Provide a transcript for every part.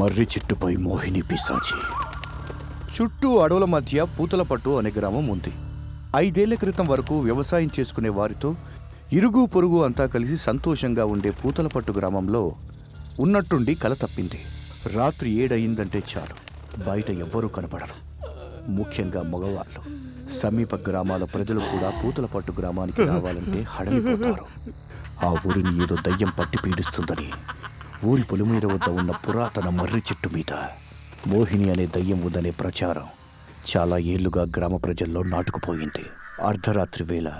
మర్రి చెట్టుపై మోహిని పిశాచి. చుట్టూ అడవుల మధ్య పూతలపట్టు అనే గ్రామం ఉంది. ఐదేళ్ళ క్రితం వరకు వ్యవసాయం చేసుకునే వారితో ఇరుగు పొరుగు అంతా కలిసి సంతోషంగా ఉండే పూతలపట్టు గ్రామంలో ఉన్నట్టుండి కల తప్పింది. రాత్రి ఏడయిందంటే చాలు. బయట ఎవ్వరూ కనపడరు. ముఖ్యంగా మగవాళ్ళు. సమీప గ్రామాల ప్రజలు కూడా పూతలపట్టు గ్రామానికి రావాలంటే హడలిపోతారు. ఆ ఊరిని ఏదో దయ్యం పట్టి పీడిస్తుందని ఊరి పొలిమీర వద్ద ఉన్న పురాతన మర్రి చెట్టు మీద మోహిని అనే దయ్యం ఉందనే ప్రచారం చాలా ఏళ్ళుగా గ్రామ ప్రజల్లో నాటుకుపోయింది. అర్ధరాత్రి వేళ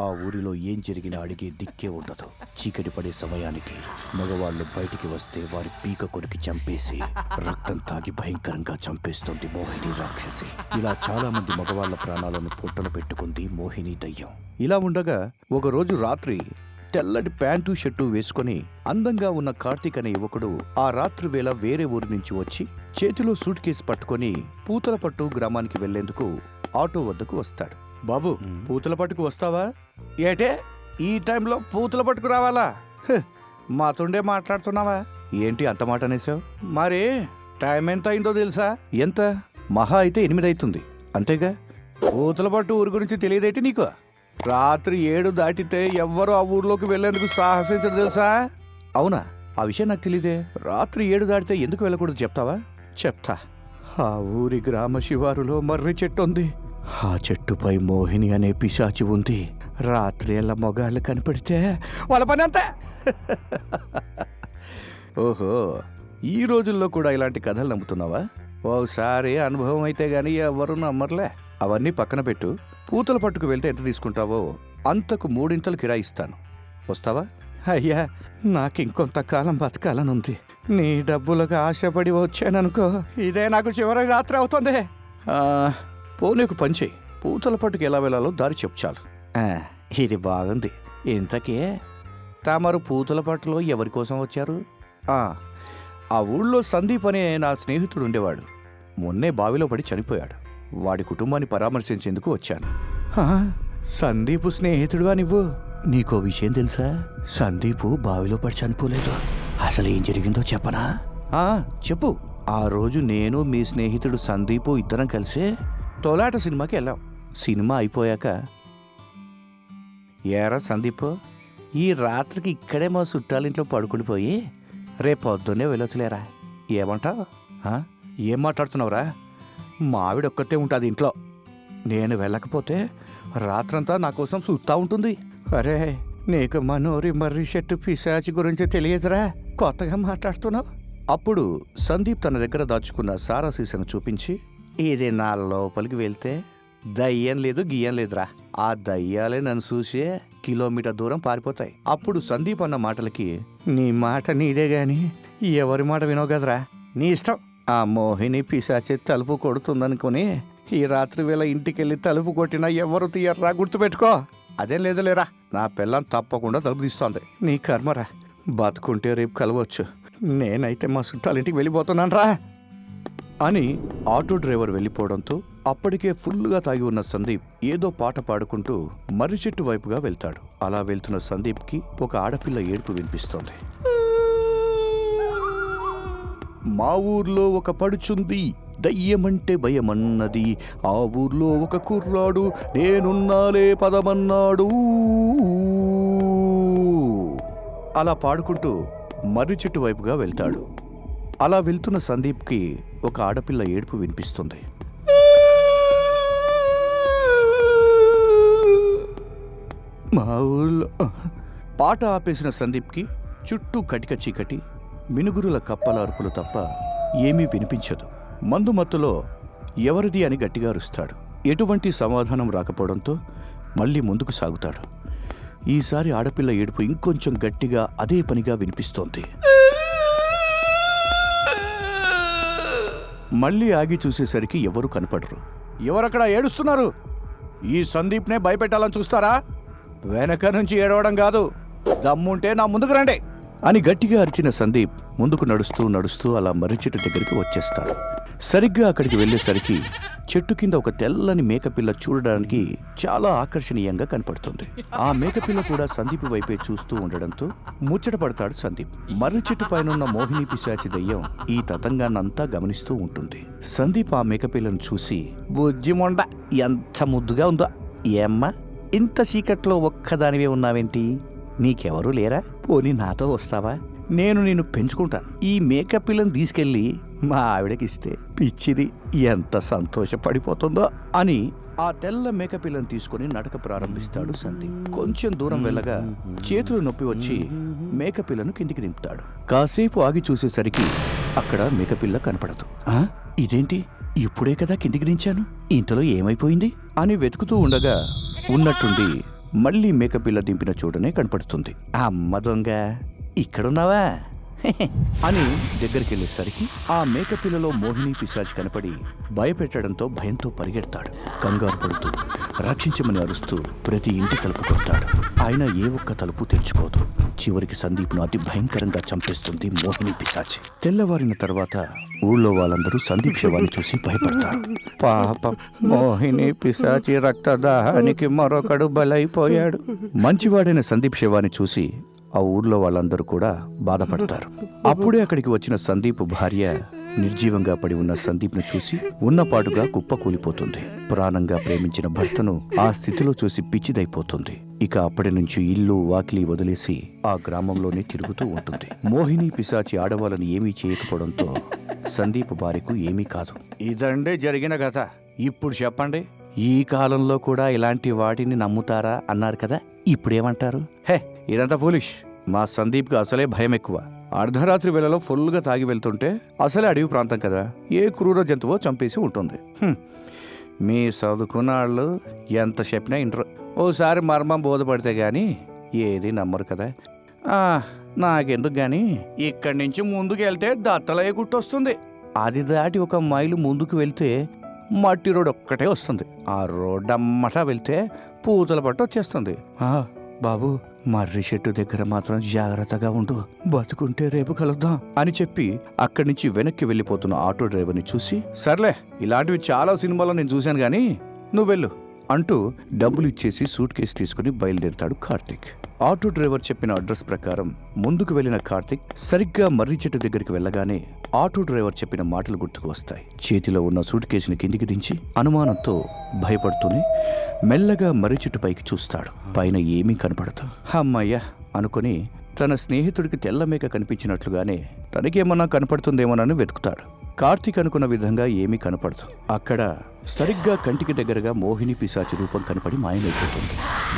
ఆ ఊరిలో ఏం జరిగినా అడిగే దిక్కే ఉండదు. చీకటి పడే సమయానికి మగవాళ్ళు బయటికి వస్తే వారి పీక కొరికి చంపేసి రక్తం తాగి భయంకరంగా చంపేస్తుంది మోహిని రాక్షసి. ఇలా చాలా మంది మగవాళ్ళ ప్రాణాలను పొట్టలు పెట్టుకుంది మోహిని దయ్యం. ఇలా ఉండగా ఒకరోజు రాత్రి తెల్లటి ప్యాంటు షర్టు వేసుకొని అందంగా ఉన్న కార్తీక్ అనే యువకుడు ఆ రాత్రి వేళ వేరే ఊరి నుంచి వచ్చి చేతిలో సూట్ కేసు పట్టుకొని పూతలపట్టు గ్రామానికి వెళ్ళేందుకు ఆటో వద్దకు వస్తాడు. బాబు పూతలపట్టుకు వస్తావా? ఏటే ఈ టైంలో పూతల పట్టుకు రావాలా మాతోండే మాట్లాడుతున్నావా? ఏంటి అంత మాట అనేసావు మరి టైం ఎంత అయిందో తెలుసా? ఎంత? మహా అయితే ఎనిమిది అవుతుంది అంతేగా? పూతల పట్టు ఊరి గురించి తెలియదేటి నీకు? రాత్రి ఏడు దాటితే ఎవ్వరు ఆ ఊర్లోకి వెళ్ళేందుకు సాహసించరు తెలుసా? అవునా? ఆ విషయం నాకు తెలియదే రాత్రి ఏడు దాటితే ఎందుకు వెళ్ళకూడదు చెప్తావా? చెప్తా. ఆ ఊరి గ్రామ శివారులో మర్రి చెట్టు ఉంది. ఆ చెట్టుపై మోహిని అనే పిశాచి ఉంది. రాత్రి ఎలా మొగాళ్ళు కనిపెడితే వాళ్ళ పని అంతే. ఓహో ఈ రోజుల్లో కూడా ఇలాంటి కథలు నమ్ముతున్నావా? ఓసారి అనుభవం అయితే గానీ ఎవరు నమ్మర్లే. అవన్నీ పక్కన పెట్టు. పూతల పట్టుకు వెళ్తే ఎంత తీసుకుంటావో అంతకు మూడింతలు కిరాయిస్తాను. వస్తావా? అయ్యా నాకు ఇంకొంతకాలం బతకాలనుంది. నీ డబ్బులకు ఆశపడి వచ్చాననుకో ఇదే నాకు చివరి రాత్రి అవుతుంది. ఆ, పోనీకు పంచేయి పూతల పట్టుకు ఎలా వెళ్ళాలో దారి చెప్పు చాలు. ఆ, ఇది బాగుంది. ఇంతకే తామరు పూతల పట్టులో ఎవరి కోసం వచ్చారు? ఆ ఊళ్ళో సందీప్ అనే నా స్నేహితుడు ఉండేవాడు. మొన్నే బావిలో పడి చనిపోయాడు. వాడి కుటుంబాన్ని పరామర్శించేందుకు వచ్చాను. సందీపు స్నేహితుడుగా నువ్వు? నీకో విషయం తెలుసా? సందీపు బావిలో పడి చనిపోలేదు అసలు ఏం జరిగిందో చెప్పనా? ఆ, చెప్పు. ఆ రోజు నేను మీ స్నేహితుడు సందీపు ఇద్దరం కలిసి తోలాట సినిమాకి వెళ్ళాం. సినిమా అయిపోయాక ఏరా సందీప్ ఈ రాత్రికి ఇక్కడే మా చుట్టాలింట్లో పడుకునిపోయి రేపు పొద్దున్నే వెళ్ళొచ్చులేరా? ఏమంటావు? ఏం మాట్లాడుతున్నావురా? మావిడ ఒక్కతే ఉంటుంది ఇంట్లో. నేను వెళ్ళకపోతే రాత్రంతా నా కోసం చూస్తూ ఉంటుంది. అరే నీకు మనోరి మర్రి షెట్టు పిశాచి గురించి తెలియదురా? కొత్తగా మాట్లాడుతున్నావు? అప్పుడు సందీప్ తన దగ్గర దాచుకున్న సారా సీసను చూపించి ఇది నా లోపలికి వెళ్తే దయ్యం లేదు గియ్యం లేదురా. ఆ దయ్యాలే నన్ను చూసే కిలోమీటర్ దూరం పారిపోతాయి. అప్పుడు సందీప్ అన్న మాటలకి నీ మాట నీదే గాని ఎవరి మాట వినవు కదరా? నీ ఇష్టం. ఆ మోహిని పిశాచి తలుపు కొడుతుందనుకుని ఈ రాత్రి వేళ ఇంటికెళ్ళి తలుపు కొట్టినా ఎవరు తీయర్రా గుర్తుపెట్టుకో. అదేం లేదులేరా నా పిల్లం తప్పకుండా తలుపు తీస్తోంది. నీ కర్మరా బతుకుంటే రేపు కలవచ్చు. నేనైతే మా చుట్టాలింటికి వెళ్ళిపోతున్నాను రా అని ఆటో డ్రైవర్ వెళ్ళిపోవడంతో అప్పటికే ఫుల్గా తాగి ఉన్న సందీప్ ఏదో పాట పాడుకుంటూ మర్రి చెట్టు వైపుగా వెళ్తాడు. అలా వెళ్తున్న సందీప్కి ఒక ఆడపిల్ల ఏడుపు వినిపిస్తోంది. మా ఊర్లో ఒక పడుచుంది దయ్యమంటే భయమన్నది. ఆ ఊర్లో ఒక కుర్రాడు నేనున్నాలే పదమన్నాడు. అలా పాడుకుంటూ మర్రి చెట్టు వైపుగా వెళ్తాడు. అలా వెళ్తున్న సందీప్కి ఒక ఆడపిల్ల ఏడుపు వినిపిస్తుంది. మా ఊళ్ళో పాట ఆపేసిన సందీప్కి చుట్టూ కటిక చీకటి మినుగురుల కప్పల అరుపులు తప్ప ఏమీ వినిపించదు. మందు మత్తులో ఎవరిది అని గట్టిగా అరుస్తాడు. ఎటువంటి సమాధానం రాకపోవడంతో మళ్ళీ ముందుకు సాగుతాడు. ఈసారి ఆడపిల్ల ఏడుపు ఇంకొంచెం గట్టిగా అదే పనిగా వినిపిస్తోంది. మళ్ళీ ఆగి చూసేసరికి ఎవరు కనపడరు. ఎవరక్కడ ఏడుస్తున్నారు? ఈ సందీప్నే భయపెట్టాలని చూస్తారా? వెనక నుంచి ఏడవడం కాదు. దమ్ముంటే నా ముందుకు రండి. అని గట్టిగా అరిచిన సందీప్ ముందుకు నడుస్తూ నడుస్తూ అలా మర్రి చెట్టు దగ్గరికి వచ్చేస్తాడు. సరిగ్గా అక్కడికి వెళ్ళేసరికి చెట్టు కింద ఒక తెల్లని మేకపిల్ల చూడడానికి చాలా ఆకర్షణీయంగా కనపడుతుంది. ఆ మేకపిల్ల కూడా సందీప్ వైపే చూస్తూ ఉండడంతో ముచ్చట పడతాడు సందీప్. మర్రి చెట్టు పైన ఉన్న మోహిని పిశాచి దయ్యం ఈ తతంగాన్నంతా గమనిస్తూ ఉంటుంది. సందీప్ ఆ మేకపిల్లను చూసి బుజ్జిమొండ ఎంత ముద్దుగా ఉందో. ఏమ్మా ఇంత చీకట్లో ఒక్కదానివే ఉన్నావేంటి? నీకెవరూ లేరా? పోనీ నాతో వస్తావా? నేను నిన్ను పెంచుకుంటాను ఈ మేకప్ పిల్లని తీసుకెళ్ళి మా ఆవిడకి ఇస్తే పిచ్చిది ఎంత సంతోషపడిపోతుందో అని ఆ తెల్ల మేకప్ పిల్లని తీసుకుని నడక ప్రారంభిస్తాడు సందీప్. కొంచెం దూరం వెళ్ళగా చేతులు నొప్పి వచ్చి మేకప్ పిల్లను కిందికి దింపుతాడు. కాసేపు ఆగి చూసేసరికి అక్కడ మేకపిల్ల కనపడదు. ఆ? ఇదేంటి? ఇప్పుడే కదా కిందికి దించాను? ఇంతలో ఏమైపోయింది? అని వెతుకుతూ ఉండగా ఉన్నట్టుండి మళ్ళీ మేకపిల్ల దింపిన చోటనే కనపడుతుంది. అమ్మ దొంగ ఇక్కడున్నావా? అని దగ్గరికి వెళ్ళేసరికి ఆ మేకపిల్లలో మోహిని పిశాచి కనపడి భయపెట్టడంతో భయంతో పరిగెడతాడు. కంగారు పడుతూ రక్షించమని అరుస్తూ ప్రతి ఇంటి తలుపు కొడతాడు. ఆయన ఏ ఒక్క తలుపు తెరుచుకోదు. చివరికి సందీప్ను అతి భయంకరంగా చంపేస్తుంది మోహిని పిశాచి. తెల్లవారిన తర్వాత ఊళ్ళో వాళ్ళందరూ సందీప్ శవాన్ని చూసి భయపడతారు. పాపం మోహిని పిశాచి రక్తదాహానికి మరొకడు బలైపోయాడు. మంచివాడైన సందీప్ శవాన్ని చూసి ఆ ఊర్లో వాళ్ళందరూ కూడా బాధపడతారు. అప్పుడే అక్కడికి వచ్చిన సందీప్ భార్య నిర్జీవంగా పడి ఉన్న సందీప్ను చూసి ఉన్నపాటుగా కుప్ప కూలిపోతుంది. ప్రాణంగా ప్రేమించిన భర్తను ఆ స్థితిలో చూసి పిచ్చిదైపోతుంది. ఇక అప్పటి నుంచి ఇల్లు వాకిలి వదిలేసి ఆ గ్రామంలోనే తిరుగుతూ ఉంటుంది. మోహిని పిశాచి ఆడవాళ్ళని ఏమీ చేయకపోవడంతో సందీప్ భార్యకు ఏమీ కాదు. ఇదండే జరిగిన కథ. ఇప్పుడు చెప్పండి. ఈ కాలంలో కూడా ఇలాంటి వాటిని నమ్ముతారా అన్నారు కదా? ఇప్పుడేమంటారు? హే ఇదంతా పోలిష్ మా సందీప్కి అసలే భయం ఎక్కువ. అర్ధరాత్రి వేళలో ఫుల్గా తాగి వెళ్తుంటే అసలే అడవి ప్రాంతం కదా. ఏ క్రూర జంతువో చంపేసి ఉంటుంది. మీ చదువుకున్న వాళ్ళు ఎంత చెప్పినా ఇంటర్ ఓసారి మర్మం బోధపడితే కానీ ఏది నమ్మరు కదా. నాకెందుకు గాని? ఇక్కడి నుంచి ముందుకు వెళ్తే దత్తలయ్య గుట్టొస్తుంది అది దాటి ఒక మైలు ముందుకు వెళ్తే మట్టి రోడ్ ఒక్కటే వస్తుంది. ఆ రోడ్ అమ్మట వెళ్తే పూతల పట్టు వచ్చేస్తుంది. బాబు మర్రి చెట్టు దగ్గర మాత్రం జాగ్రత్తగా ఉండు. బతుకుంటే రేపు కలుద్దాం అని చెప్పి అక్కడి నుంచి వెనక్కి వెళ్ళిపోతున్న ఆటో డ్రైవర్ని చూసి సర్లే ఇలాంటివి చాలా సినిమాలో నేను చూశాను గానీ నువ్వు వెళ్ళు అంటూ డబ్బులు ఇచ్చేసి సూట్ కేసు తీసుకుని బయలుదేరుతాడు కార్తిక్. ఆటో డ్రైవర్ చెప్పిన అడ్రస్ ప్రకారం ముందుకు వెళ్ళిన కార్తిక్ సరిగ్గా మర్రి చెట్టు దగ్గరికి వెళ్ళగానే ఆటో డ్రైవర్ చెప్పిన మాటలు గుర్తుకు వస్తాయి. చేతిలో ఉన్న సూట్ కేసుని కిందికి దించి అనుమానంతో భయపడుతూనే మెల్లగా మర్రిచెట్టు పైకి చూస్తాడు. పైన ఏమీ కనపడదు. అమ్మయ్య అనుకుని తన స్నేహితుడికి తెల్లమేక కనిపించినట్లుగానే తనకేమన్నా కనపడుతుందేమోనని వెతుకుతాడు. కార్తీక్ అనుకున్న విధంగా ఏమీ కనపడదు. అక్కడ సరిగ్గా కంటికి దగ్గరగా మోహిని పిశాచి రూపం కనపడి మాయమైపోతుంది.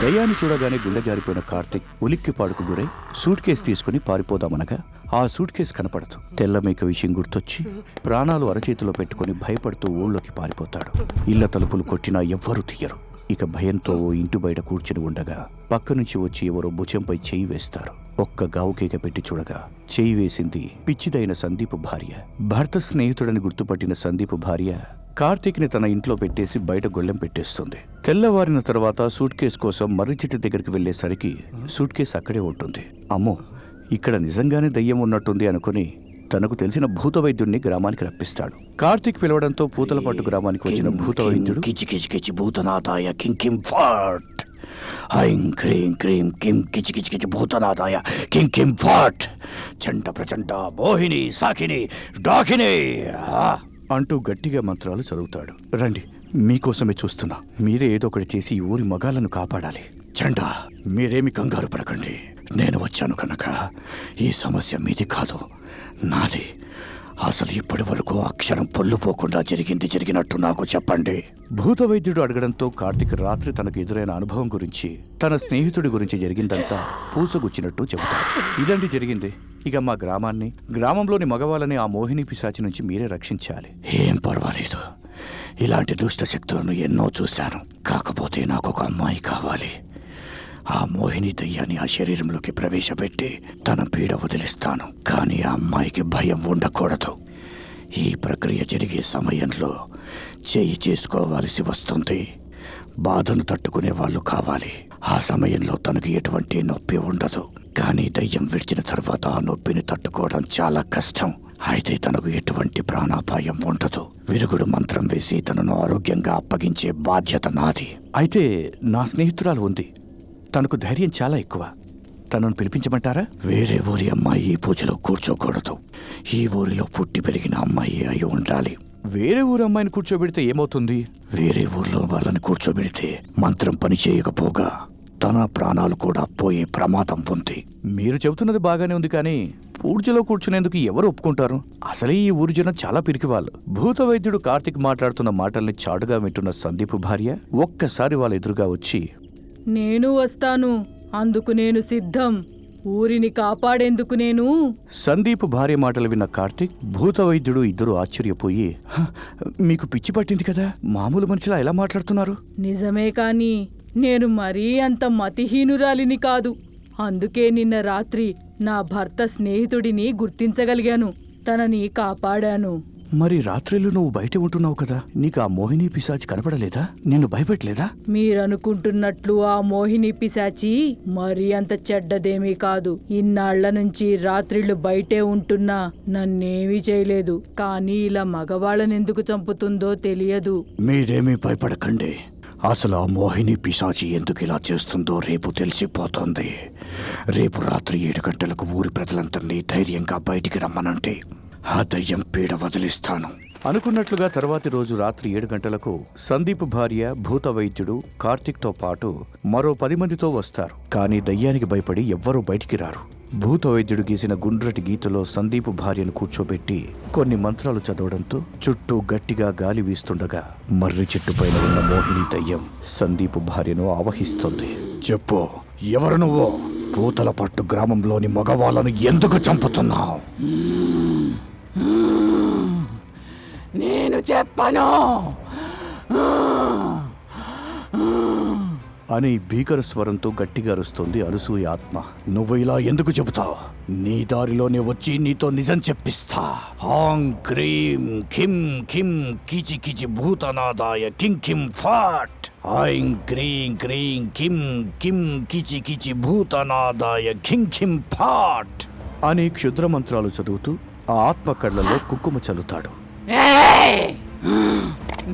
దయాన్ని చూడగానే గుండె జారిపోయిన కార్తీక్ ఉలిక్కిపాడుకు గురై సూట్ కేసు తీసుకుని పారిపోదామనగా ఆ సూట్ కేసు కనపడదు. తెల్లమేక విషయం గుర్తొచ్చి ప్రాణాలు అరచేతిలో పెట్టుకుని భయపడుతూ ఊళ్ళోకి పారిపోతాడు. ఇళ్ళ తలుపులు కొట్టినా ఎవ్వరూ తీయరు. ఇక భయంతో ఓ ఇంటి బయట కూర్చుని ఉండగా పక్క నుంచి వచ్చి ఎవరో భుజంపై చేయి వేస్తారు. ఒక్క గావుకేక పెట్టి చూడగా చేయి వేసింది పిచ్చిదైన సందీప్ భార్య. భర్త స్నేహితుడని గుర్తుపట్టిన సందీప్ భార్య కార్తీక్ని తన ఇంట్లో పెట్టేసి బయట గొళ్ళెం పెట్టేస్తుంది. తెల్లవారిన తర్వాత సూట్ కేసు కోసం మర్రి చెట్టు దగ్గరికి వెళ్ళేసరికి సూట్ కేసు అక్కడే ఉంటుంది. అమ్మో ఇక్కడ నిజంగానే దయ్యం ఉన్నట్టుంది అనుకుని తనకు తెలిసిన భూత వైద్యుడిని గ్రామానికి రప్పిస్తాడు. కార్తీక్ పిలవడంతో పూతలపట్టు గ్రామానికి వచ్చిన భూత వైద్యుడు కిచి కిచి కిచి భూతనాథాయ కిం కిం ఫాట్. ఐం క్రీం క్రీం కిం భూతనాథాయ కిం కిం ఫాట్. చంట ప్రచండ మోహిని సాకిని డాకిని! అంటూ గట్టిగా మంత్రాలు చదువుతాడు. రండి మీకోసమే చూస్తున్నా. మీరే ఏదో ఒకటి చేసి ఈ ఊరి మగాలను కాపాడాలి. చండా మీరేమి కంగారు పడకండి. నేను వచ్చాను కనుక. ఈ సమస్య మీది కాదు. నాది. అసలు ఇప్పటి వరకు అక్షరం పొల్లుపోకుండా జరిగింది జరిగినట్టు నాకు చెప్పండి. భూత వైద్యుడు అడగడంతో కార్తిక్ రాత్రి తనకు ఎదురైన అనుభవం గురించి తన స్నేహితుడి గురించి జరిగిందంతా పూసగుచ్చినట్టు చెబుతాడు. ఇదండి జరిగింది. ఇక మా గ్రామాన్ని గ్రామంలోని మగవాళ్ళని ఆ మోహిని పిశాచి నుంచి మీరే రక్షించాలి. ఏం పర్వాలేదు. ఇలాంటి దుష్ట శక్తులను ఎన్నో చూశాను. కాకపోతే నాకు ఒక అమ్మాయి కావాలి. ఆ మోహిని దయ్యాన్ని ఆ శరీరంలోకి ప్రవేశపెట్టి తన పీడ వదిలిస్తాను. కానీ ఆ అమ్మాయికి భయం ఉండకూడదు. ఈ ప్రక్రియ జరిగే సమయంలో చేయి చేసుకోవాల్సి వస్తుంది. బాధను తట్టుకునే వాళ్ళు కావాలి. ఆ సమయంలో తనకు ఎటువంటి నొప్పి ఉండదు. కానీ దయ్యం విడిచిన తర్వాత ఆ నొప్పిని తట్టుకోవడం చాలా కష్టం. అయితే తనకు ఎటువంటి ప్రాణాపాయం ఉండదు. విరుగుడు మంత్రం వేసి తనను ఆరోగ్యంగా అప్పగించే బాధ్యత నాది. అయితే నా స్నేహితురాలు ఉంది. తనకు ధైర్యం చాలా ఎక్కువ. తనను పిలిపించమంటారా? వేరే ఊరి అమ్మాయి ఈ పూజలో కూర్చోకూడదు. ఈ ఊరిలో పుట్టి పెరిగిన అమ్మాయి అయి ఉండాలి. వేరే ఊరు అమ్మాయిని కూర్చోబెడితే ఏమవుతుంది? వేరే ఊర్లో వాళ్ళని కూర్చోబెడితే మంత్రం పని చేయకపోగా తన ప్రాణాలు కూడా పోయే ప్రమాదం ఉంది. మీరు చెబుతున్నది బాగానే ఉంది కానీ పూజలో కూర్చునేందుకు ఎవరు ఒప్పుకుంటారు? అసలే ఈ ఊరి జనం చాలా పిరికివాళ్ళు. భూత వైద్యుడు కార్తిక్ మాట్లాడుతున్న మాటల్ని చాటుగా వింటున్న సందీప్ భార్య ఒక్కసారి వాళ్ళ ఎదురుగా వచ్చి నేను వస్తాను. అందుకు నేను సిద్ధం. ఊరిని కాపాడేందుకు నేను? సందీప్ భార్య మాటలు విన్న కార్తిక్ భూత వైద్యుడు ఇద్దరు ఆశ్చర్యపోయి "హ, మీకు పిచ్చి పట్టింది కదా? మామూలు మనిషిలా ఎలా మాట్లాడుతున్నారు? నిజమే కాని నేను మరీ అంత మతిహీనురాలిని కాదు. అందుకే నిన్న రాత్రి నా భర్త స్నేహితుడిని గుర్తించగలిగాను. తనని కాపాడాను. మరి రాత్రిళ్ళు నువ్వు బయట ఉంటున్నావు కదా? నీకు ఆ మోహిని పిశాచి కనపడలేదా? నిన్ను భయపెట్టలేదా? మీరనుకుంటున్నట్లు ఆ మోహిని పిశాచి మరీ అంత చెడ్డదేమీ కాదు. ఇన్నాళ్ళ నుంచి రాత్రిళ్ళు బయటే ఉంటున్నా నన్నేమీ చేయలేదు. కానీ ఇలా మగవాళ్ళనెందుకు చంపుతుందో తెలియదు. మీరేమీ భయపడకండి. అసలు ఆ మోహిని పిశాచి ఎందుకు ఇలా చేస్తుందో రేపు తెలిసిపోతుంది. రేపు రాత్రి ఏడు గంటలకు ఊరి ప్రజలందరినీ ధైర్యంగా బయటికి రమ్మనంటే ఆ దయ్యం పీడ వదిలిస్తాను. అనుకున్నట్లుగా తర్వాతి రోజు రాత్రి ఏడు గంటలకు సందీప్ భార్య భూత వైద్యుడు కార్తిక్తో పాటు మరో పది మందితో వస్తారు. కానీ దయ్యానికి భయపడి ఎవ్వరూ బయటికి రారు. భూత వైద్యుడు గీసిన గుండ్రటి గీతలో సందీప్ భార్యను కూర్చోబెట్టి కొన్ని మంత్రాలు చదవడంతో చుట్టూ గట్టిగా గాలి వీస్తుండగా మర్రి చెట్టు పైన ఉన్న మోహిని దయ్యం సందీప్ భార్యను ఆవహిస్తుంది. చెప్పు ఎవరు నువ్వు? పూతల పట్టు గ్రామంలోని మగవాళ్ళను ఎందుకు చంపుతున్నావు? నేను చెప్పను. అని భీకర స్వరంతో గట్టిగా అరుస్తోంది అనసూయ ఆత్మ. నువ్వు ఇలా ఎందుకు చెబుతావు? నీ దారిలోనే వచ్చి నీతో నిజం చెప్పిస్తా. హాంగ్ క్రీం కిం కిం కిచి కిచి భూతనాదాయ కిం కిం ఫాట్. ఐం క్రీం క్రీం కిం కిం కిచి కిచి భూతనాదాయ కిం కిం ఫాట్. అని క్షుద్ర మంత్రాలు చదువుతూ ఆ ఆత్మ కళ్ళలో కుంకుమ చల్లుతాడు!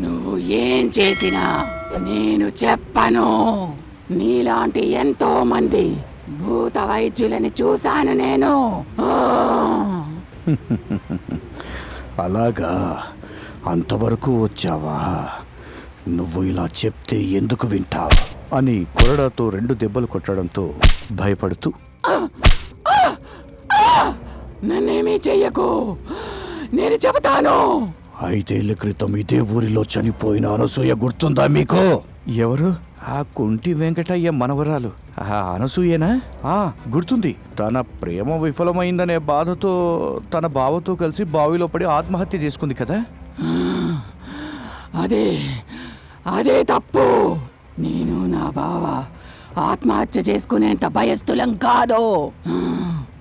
నువ్వు ఏం చేసినా నేను చెప్పను. నీలాంటి ఎంతో మంది భూత వైద్యులని చూశాను నేను! అలాగా. అంతవరకు వచ్చావా? నువ్వు ఇలా చెప్తే ఎందుకు వింటావు? అని కొరడాతో రెండు దెబ్బలు కొట్టడంతో భయపడుతూ నన్నేమీ చెయ్యకు. నేను చెబుతాను. ఐదేళ్ళ క్రితం ఇదే ఊరిలో చనిపోయిన అనసూయ గుర్తుందా మీకు? ఎవరు? ఆ కుంటి వెంకటయ్య మనవరాలు. ఆ అనసూయేనా? ఆ గుర్తుంది. తన ప్రేమ విఫలమైందనే బాధతో తన బావతో కలిసి బావిలో పడి ఆత్మహత్య చేసుకుంది కదా? అదే అదే తప్పు. నేను నా బావ ఆత్మహత్య చేసుకునేంత భయస్థులం కాదు.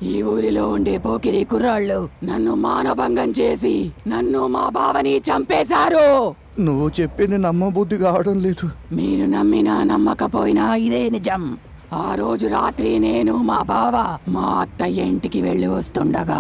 ఈ ఊరిలో ఉండే పోకిరి కుర్రాళ్ళు నన్ను మానభంగం చేసి నన్ను మా బావని చంపేశారు. నువ్వు చెప్పింది నమ్మబుద్ధి కావడం లేదు. మీరు నమ్మినా నమ్మకపోయినా ఇదే నిజం. ఆ రోజు రాత్రి నేను మా బావ మా అత్తయ్య ఇంటికి వెళ్ళి వస్తుండగా.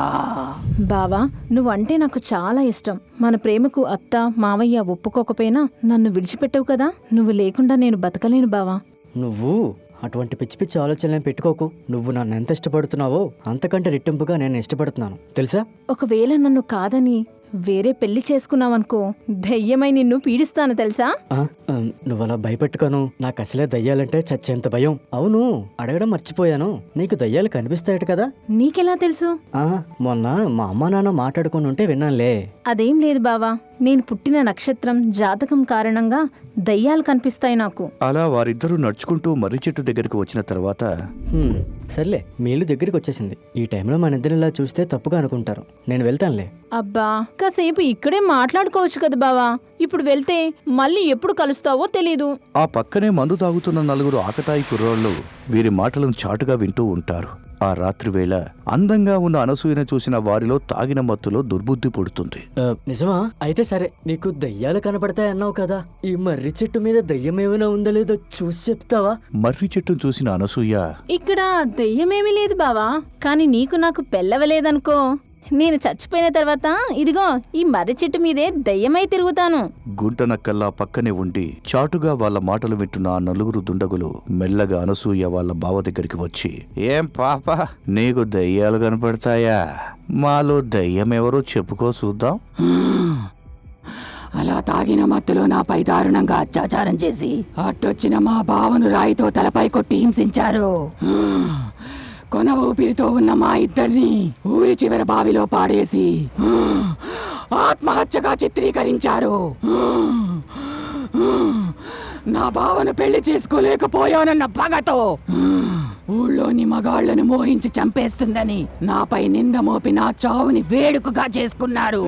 బావా నువ్వంటే నాకు చాలా ఇష్టం. మన ప్రేమకు అత్త మావయ్య ఒప్పుకోకపోయినా నన్ను విడిచిపెట్టవు కదా? నువ్వు లేకుండా నేను బతకలేను బావా. నువ్వు అటువంటి పిచ్చి పిచ్చి ఆలోచనలు పెట్టుకోకు. నువ్వు నన్ను ఎంత ఇష్టపడుతున్నావో అంతకంటే రెట్టింపుగా నేను ఇష్టపడుతున్నాను. తెలుసా? ఒకవేళ నన్ను కాదని వేరే పెళ్ళి చేసుకున్నావనుకో దెయ్యమై నిన్ను పీడిస్తాను తెలుసా? ఆ, ఆ, నువ్వు అలా భయపెట్టుకోను. నాకు అసలే దయ్యాలంటే చచ్చేంత భయం. అవును అడగడం మర్చిపోయాను. నీకు దయ్యాలు కనిపిస్తాయట కదా? నీకెలా తెలుసు? మొన్న మా అమ్మ నాన్న మాట్లాడుకుని ఉంటే విన్నానులే. అదేం లేదు బావా. నేను పుట్టిన నక్షత్రం జాతకం కారణంగా దయ్యాలు కనిపిస్తాయి నాకు. అలా వారిద్దరూ నడుచుకుంటూ మర్రి చెట్టు దగ్గరికి వచ్చిన తర్వాత సర్లే మీ ఇల్లు దగ్గరికి వచ్చేసింది. ఈ టైంలో మన ఇద్దరు ఇలా చూస్తే తప్పుగా అనుకుంటారు. నేను వెళ్తానులే. అబ్బా కాసేపు ఇక్కడే మాట్లాడుకోవచ్చు కదా బావా. ఇప్పుడు వెళ్తే మళ్ళీ ఎప్పుడు కలుస్తావో తెలీదు. ఆ పక్కనే మందు తాగుతున్న నలుగురు ఆకతాయి కుర్రోళ్ళు వీరి మాటలను చాటుగా వింటూ ఉంటారు. ఆ రాత్రి వేళ అందంగా ఉన్న అనసూయను చూసిన వారిలో తాగిన మత్తులో దుర్బుద్ధి పుడుతుంది. నిజమా? అయితే సరే నీకు దయ్యాలు కనపడతాయి అన్నావు కదా. ఈ మర్రి చెట్టు మీద దయ్యం ఏమైనా ఉందో లేదో చూసి చెప్తావా? మర్రి చెట్టును చూసిన అనసూయ ఇక్కడ దెయ్యమేమీ లేదు బావా. కానీ నీకు నాకు పెళ్ళవలేదనుకో. నేను చచ్చిపోయిన తర్వాత ఇదిగో ఈ మర్రి చెట్టు మీదే దయ్యమై తిరుగుతాను. గుంటనక్కల్లా పక్కనే ఉండి చాటుగా వాళ్ళ మాటలు వింటున్న ఆ నలుగురు దుండగులు మెల్లగా అనసూయ వాళ్ళ బావ దగ్గరికి వచ్చి ఏం పాప నీకు దయ్యాలు కనపడతాయా? మాలో దయ్యం ఎవరో చెప్పుకో చూద్దాం. అలా తాగిన మత్తులో నాపై దారుణంగా అత్యాచారం చేసి అట్టొచ్చిన మా బావను రాయితో తలపై కొట్టి హింసించారు. కొన ఊపిరితో ఉన్న మా ఇద్దరిని ఊరి చివర బావిలో పాడేసి ఆత్మహత్యగా చిత్రీకరించారు. నా బావను పెళ్ళి చేసుకోలేకపోయానన్న పగతో ఊళ్ళోని మగాళ్ళను మోహించి చంపేస్తుందని నాపై నింద మోపి నా చావుని వేడుకగా చేసుకున్నారు.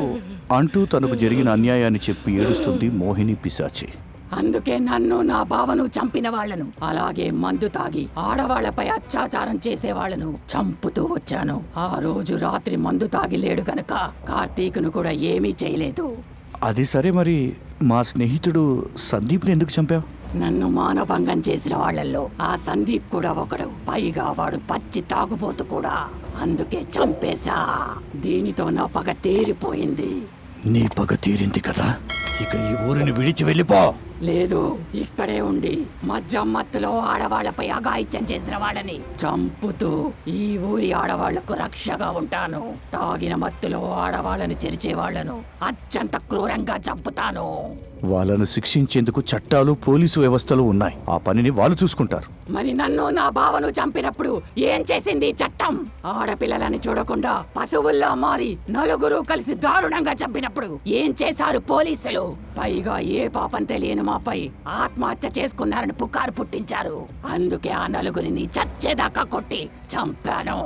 అంటూ తనకు జరిగిన అన్యాయాన్ని చెప్పి ఏడుస్తుంది మోహిని పిశాచి. అందుకే నన్ను నా బావను చంపిన వాళ్ళను అలాగే మందు తాగి ఆడవాళ్ళపై అత్యాచారం చేసే వాళ్ళను చంపుతూ వచ్చాను. ఆ రోజు రాత్రి మందు తాగి లేడు గనక కార్తీకును కూడా ఏమీ చేయలేదు. అది సరే మరి మా స్నేహితుడు సందీప్ని ఎందుకు చంపావు? నన్ను మానభంగం చేసిన వాళ్ళల్లో ఆ సందీప్ కూడా ఒకడు. పైగా వాడు పచ్చి తాగుబోతు కూడా. అందుకే చంపేశా. దీనితో నా పగ తీరిపోయింది. నీ పగ తీరింది కదా? ఇక ఈ ఊరిని విడిచి వెళ్ళిపో. లేదు ఇక్కడే ఉండి మద్యం మత్తులో ఆడవాళ్ళపై అఘాయిత్యం చేసిన వాళ్ళని చంపుతూ ఈ ఊరి ఆడవాళ్ళకు రక్షగా ఉంటాను. తాగిన మత్తులో ఆడవాళ్ళని చెరిచే వాళ్ళను అత్యంత క్రూరంగా చంపుతాను. వాళ్ళను శిక్షించేందుకు చట్టాలు పోలీసు వ్యవస్థలు ఉన్నాయి. ఆ పనిని వాళ్ళు చూసుకుంటారు. మరి నన్ను నా బావను చంపినప్పుడు ఏం చేసింది చట్టం? ఆడపిల్లలని చూడకుండా పశువుల్లా మారి నలుగురు కలిసి దారుణంగా చంపినప్పుడు ఏం చేశారు పోలీసులు? పైగా ఏ పాపం తెలియని మాపై ఆత్మహత్య చేసుకున్నారని పుకారు పుట్టించారు. అందుకే ఆ నలుగురిని చచ్చేదాకా కొట్టి చంపాను.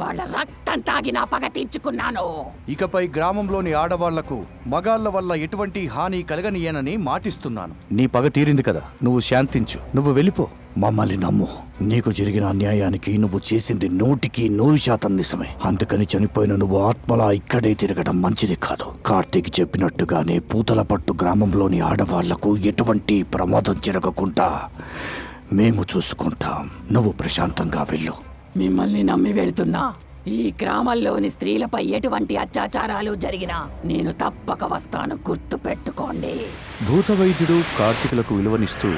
వాళ్ళ రక్తం తాగి నా పగ తీర్చుకున్నాను. ఇకపై గ్రామంలోని ఆడవాళ్ళకు మగాళ్ళ వల్ల ఎటువంటి హాని కలగనియనని మాటిస్తున్నాను. నీ పగ తీరింది కదా నువ్వు శాంతించు. నువ్వు వెళ్ళిపో. మమ్మల్ని నమ్ము. నీకు జరిగిన అన్యాయానికి నువ్వు చేసింది నూటికి నూరు శాతం నిజమే. అందుకని చనిపోయిన నువ్వు ఆత్మలా ఇక్కడే తిరగడం మంచిది కాదు. కార్తీక్ చెప్పినట్టుగానే పూతల పట్టు గ్రామంలోని ఆడవాళ్ళకు ఎటువంటి ప్రమాదం జరగకుండా మేము చూసుకుంటాం. నువ్వు ప్రశాంతంగా వెళ్ళు. మిమ్మల్ని నమ్మి వెళ్తున్నా. ఈ గ్రామంలోని స్త్రీలపై ఎటువంటి అత్యాచారాలు జరిగినా నేను తప్పక వస్తాను గుర్తు పెట్టుకోండి. భూత వైద్యుడు కార్తీకులకు విలువనిస్తూ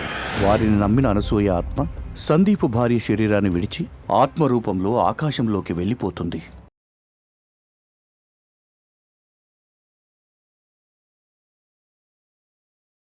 వారిని నమ్మిన అనసూయ ఆత్మ సందీపు భార్య శరీరాన్ని విడిచి ఆత్మరూపంలో ఆకాశంలోకి వెళ్ళిపోతుంది.